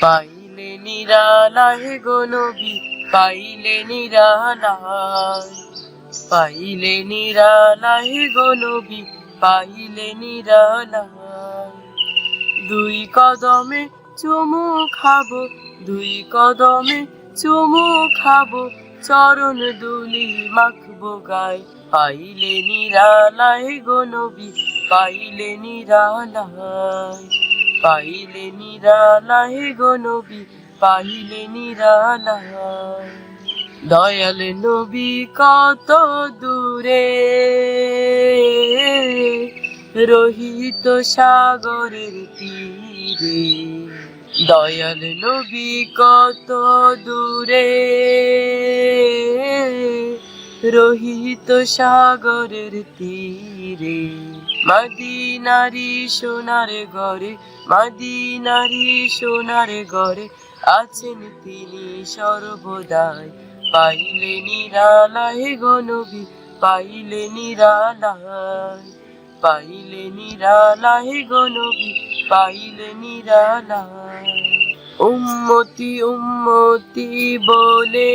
পাইলে নিরালায় গো নবী, পাইলে নিরালায়। পাইলে নিরালায় গো নবী, পাইলে নিরালায়। দুই কদমে চুমু খাব, দুই কদমে চুমু খাব, চরণ দুলি মাখবো গায়। পাইলে নিরালায় গো নবী, পাইলে নিরালায়। পাইলে নিরালায় গো নবী পাইলে নিরালায় দয়াল নবী কত দূরে, রহিত সাগরের তীরে। দয়াল নবী কত দূরে রহিত সাগরের তীরে, মাদিনারি সোনার ঘরে, মাদিনারি সোনার ঘরে আছেন তিনি সর্বদাই। পাইলে নিরালায় গো নবী, পাইলে নিরালায় পাইলে নিরালায় গো নবী, পাইলে নিরালায়। উম্মতি উম্মতি বলে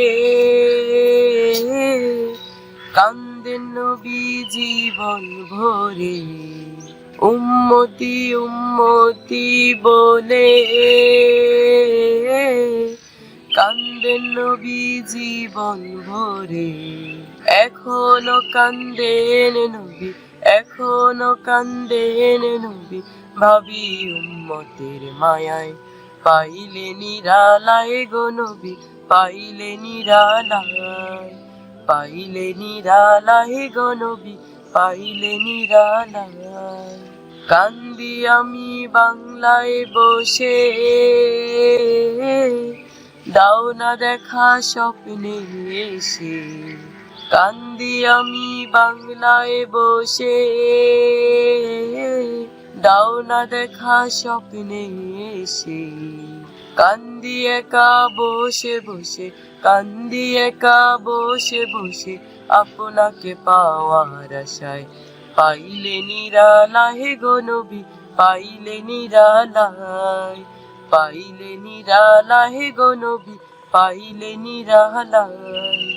কান্দেন নবী জীবন ভরে, উম্মতি উম্মতি বলে কান্দেন নবী জীবন ভরে, এখনও কান্দেন নবী, এখনও কান্দেন নবী। ভাবি উম্মতের মায়ায় পাইলে নিরালায় গো নবী পাইলে নিরালায়। পাইলে নিরালায় গো নবী পাইলে নিরালায় কান্দি আমি বাংলায় বসে। দাও না দেখা স্বপ্নে এসে। কান্দি আমি বাংলায় বসে। দাও না দেখা স্বপ্নে এসে। কান্দি একা বসে বসে কান্দি একা বসে বসে আপনাকে পাওয়ার আশায়। পাইলে নিরালায় গো নবী, পাইলে নিরালায়। পাইলে নিরালায় গো নবী, পাইলে নিরালায়।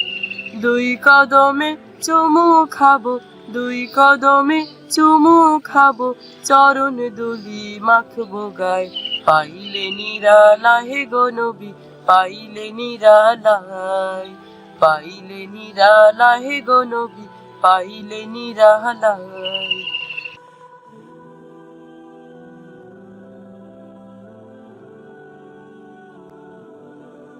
দুই কদমে চুমু খাব দুই কদমে চুমু খাব, চরণ দুলি মাখবো গায়। পাইলে নিরালা হে গনবী পাইলে নিরালায় পাইলে নিরালা হে গনবী পাইলে নিরালায়